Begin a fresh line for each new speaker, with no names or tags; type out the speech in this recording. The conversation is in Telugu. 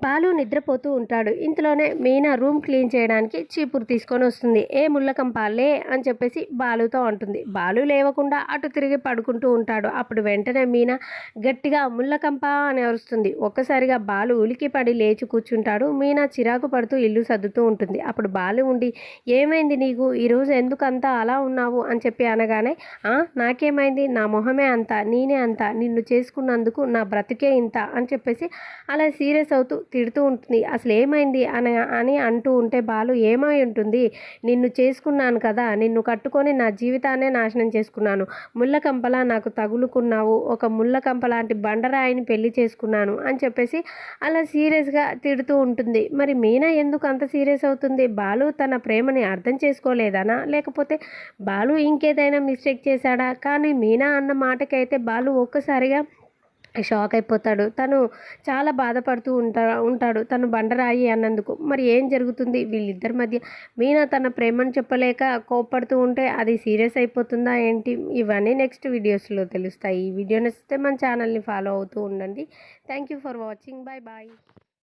బాలు నిద్రపోతూ ఉంటాడు. ఇంతలోనే మీనా రూమ్ క్లీన్ చేయడానికి చీపురు తీసుకొని వస్తుంది. ఏ ముళ్ళకంప అని చెప్పేసి బాలుతో అంటుంది. బాలు లేవకుండా అటు తిరిగి పడుకుంటూ ఉంటాడు. అప్పుడు వెంటనే మీనా గట్టిగా ముళ్ళకంప అని అరుస్తుంది. ఒక్కసారిగా బాలు ఉలికి పడి లేచి కూర్చుంటాడు. మీనా చిరాకు పడుతూ ఇల్లు సర్దుతూ ఉంటుంది. అప్పుడు బాలు ఉండి ఏమైంది నీకు? ఈరోజు ఎందుకంతా అలా ఉన్నావు? అని చెప్పి అనగానే "ఆ, నాకేమైంది? నా మొహమే అంత నేనే అంత. నిన్ను చేసుకున్నందుకు నా బ్రతికే ఇంత. అని చెప్పేసి అలా సీరియస్ అవుతూ తిడుతూ ఉంటుంది. అసలు ఏమైంది? అని అని అంటూ ఉంటే బాలు ఏమై ఉంటుంది? నిన్ను చేసుకున్నాను కదా. నిన్ను కట్టుకొని నా జీవితాన్నే నాశనం చేసుకున్నాను. ముళ్ళకంపలా నాకు తగులుకున్నావు. ఒక ముళ్ళకంప లాంటి బండరాయిని పెళ్ళి చేసుకున్నాను అని చెప్పేసి అలా సీరియస్గా తిడుతూ ఉంటుంది. మరి మీనా ఎందుకు అంత సీరియస్ అవుతుంది? బాలు తన ప్రేమని అర్థం చేసుకోలేదనా? లేకపోతే బాలు ఇంకేదైనా మిస్టేక్ చేశాడా? కానీ మీనా అన్న మాటకైతే బాలు ఒక్కసారిగా షాక్ అయిపోతాడు తను చాలా బాధపడుతూ ఉంటా ఉంటాడు. తను బండరాయి అన్నందుకు. మరి ఏం జరుగుతుంది? వీళ్ళిద్దరి మధ్య మీనా తన ప్రేమను చెప్పలేక కోప్పడుతూ ఉంటే అది సీరియస్ అయిపోతుందా ఏంటి? ఇవన్నీ నెక్స్ట్ వీడియోస్లో తెలుస్తాయి. ఈ వీడియో నచ్చితే మన ఛానల్ని ఫాలో అవుతూ ఉండండి. Thank you for watching. Bye bye.